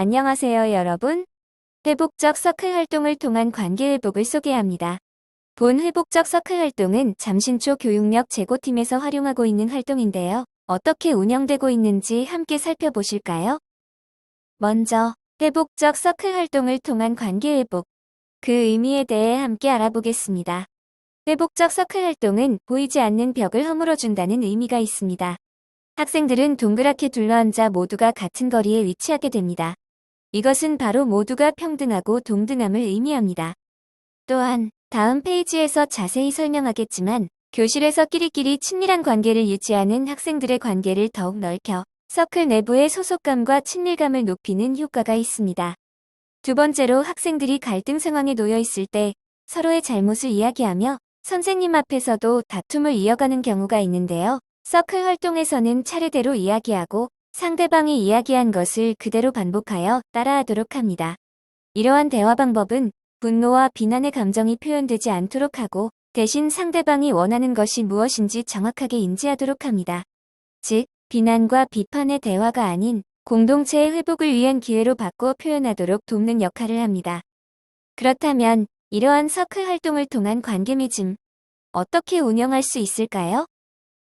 안녕하세요 여러분. 회복적 서클 활동을 통한 관계 회복을 소개합니다. 본 회복적 서클 활동은 잠신초 교육력 제고팀에서 활용하고 있는 활동인데요. 어떻게 운영되고 있는지 함께 살펴보실까요? 먼저 회복적 서클 활동을 통한 관계 회복. 그 의미에 대해 함께 알아보겠습니다. 회복적 서클 활동은 보이지 않는 벽을 허물어준다는 의미가 있습니다. 학생들은 동그랗게 둘러앉아 모두가 같은 거리에 위치하게 됩니다. 이것은 바로 모두가 평등하고 동등함을 의미합니다. 또한 다음 페이지에서 자세히 설명하겠지만 교실에서 끼리끼리 친밀한 관계를 유지하는 학생들의 관계를 더욱 넓혀 서클 내부의 소속감과 친밀감을 높이는 효과가 있습니다. 두 번째로 학생들이 갈등 상황에 놓여 있을 때 서로의 잘못을 이야기하며 선생님 앞에서도 다툼을 이어가는 경우가 있는데요. 서클 활동에서는 차례대로 이야기하고 상대방이 이야기한 것을 그대로 반복하여 따라하도록 합니다. 이러한 대화 방법은 분노와 비난의 감정이 표현되지 않도록 하고 대신 상대방이 원하는 것이 무엇인지 정확하게 인지하도록 합니다. 즉, 비난과 비판의 대화가 아닌 공동체의 회복을 위한 기회로 바꿔 표현하도록 돕는 역할을 합니다. 그렇다면 이러한 서클 활동을 통한 관계 맺음 어떻게 운영할 수 있을까요?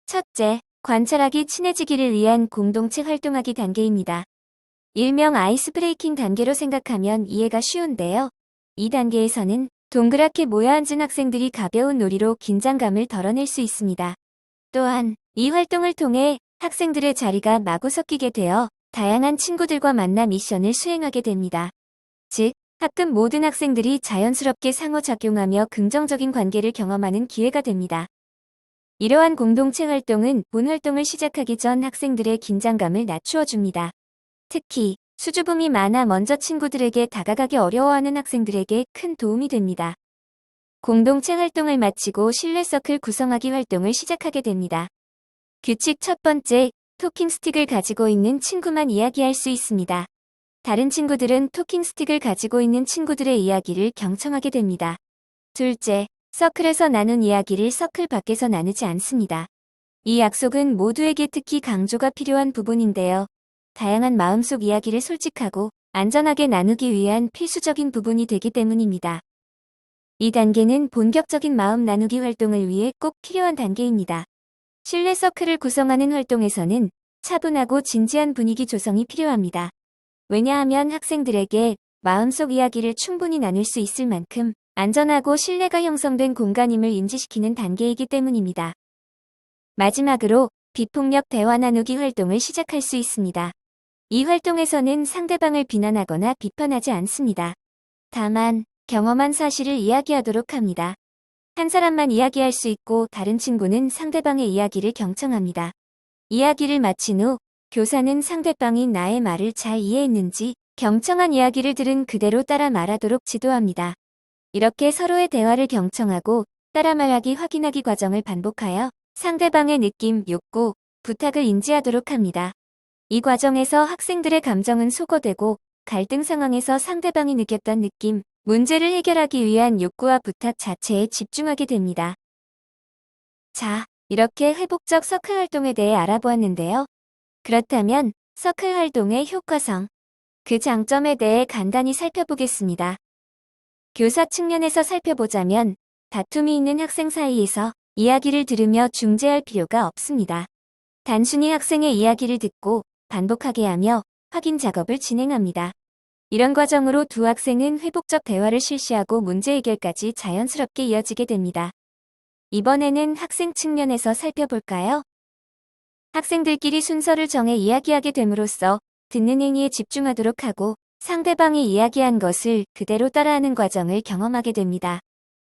첫째, 관찰하기 친해지기를 위한 공동체 활동하기 단계입니다. 일명 아이스 브레이킹 단계로 생각하면 이해가 쉬운데요. 이 단계에서는 동그랗게 모여 앉은 학생들이 가벼운 놀이로 긴장감을 덜어낼 수 있습니다. 또한 이 활동을 통해 학생들의 자리가 마구 섞이게 되어 다양한 친구들과 만나 미션을 수행하게 됩니다. 즉, 학급 모든 학생들이 자연스럽게 상호작용하며 긍정적인 관계를 경험하는 기회가 됩니다. 이러한 공동체 활동은 본 활동을 시작하기 전 학생들의 긴장감을 낮추어 줍니다. 특히 수줍음이 많아 먼저 친구들에게 다가가기 어려워하는 학생들에게 큰 도움이 됩니다. 공동체 활동을 마치고 실내 서클 구성하기 활동을 시작하게 됩니다. 규칙 첫 번째, 토킹 스틱을 가지고 있는 친구만 이야기할 수 있습니다. 다른 친구들은 토킹 스틱을 가지고 있는 친구들의 이야기를 경청하게 됩니다. 둘째, 서클에서 나눈 이야기를 서클 밖에서 나누지 않습니다. 이 약속은 모두에게 특히 강조가 필요한 부분인데요. 다양한 마음속 이야기를 솔직하고 안전하게 나누기 위한 필수적인 부분이 되기 때문입니다. 이 단계는 본격적인 마음 나누기 활동을 위해 꼭 필요한 단계입니다. 실내 서클을 구성하는 활동에서는 차분하고 진지한 분위기 조성이 필요합니다. 왜냐하면 학생들에게 마음속 이야기를 충분히 나눌 수 있을 만큼 안전하고 신뢰가 형성된 공간임을 인지시키는 단계이기 때문입니다. 마지막으로 비폭력 대화 나누기 활동을 시작할 수 있습니다. 이 활동에서는 상대방을 비난하거나 비판하지 않습니다. 다만 경험한 사실을 이야기하도록 합니다. 한 사람만 이야기할 수 있고 다른 친구는 상대방의 이야기를 경청합니다. 이야기를 마친 후 교사는 상대방이 나의 말을 잘 이해했는지 경청한 이야기를 들은 그대로 따라 말하도록 지도합니다. 이렇게 서로의 대화를 경청하고 따라 말하기 확인하기 과정을 반복하여 상대방의 느낌, 욕구, 부탁을 인지하도록 합니다. 이 과정에서 학생들의 감정은 소거되고 갈등 상황에서 상대방이 느꼈던 느낌, 문제를 해결하기 위한 욕구와 부탁 자체에 집중하게 됩니다. 자, 이렇게 회복적 서클 활동에 대해 알아보았는데요. 그렇다면 서클 활동의 효과성, 그 장점에 대해 간단히 살펴보겠습니다. 교사 측면에서 살펴보자면 다툼이 있는 학생 사이에서 이야기를 들으며 중재할 필요가 없습니다. 단순히 학생의 이야기를 듣고 반복하게 하며 확인 작업을 진행합니다. 이런 과정으로 두 학생은 회복적 대화를 실시하고 문제 해결까지 자연스럽게 이어지게 됩니다. 이번에는 학생 측면에서 살펴볼까요? 학생들끼리 순서를 정해 이야기하게 됨으로써 듣는 행위에 집중하도록 하고 상대방이 이야기한 것을 그대로 따라하는 과정을 경험하게 됩니다.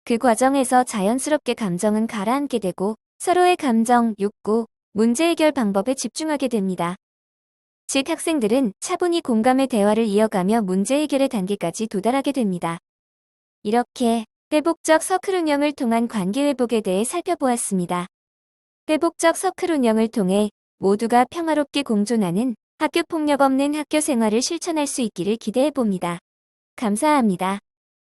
그 과정에서 자연스럽게 감정은 가라앉게 되고 서로의 감정, 욕구, 문제 해결 방법에 집중하게 됩니다. 즉 학생들은 차분히 공감의 대화를 이어가며 문제 해결의 단계까지 도달하게 됩니다. 이렇게 회복적 서클 운영을 통한 관계 회복에 대해 살펴보았습니다. 회복적 서클 운영을 통해 모두가 평화롭게 공존하는 학교 폭력 없는 학교 생활을 실천할 수 있기를 기대해 봅니다. 감사합니다.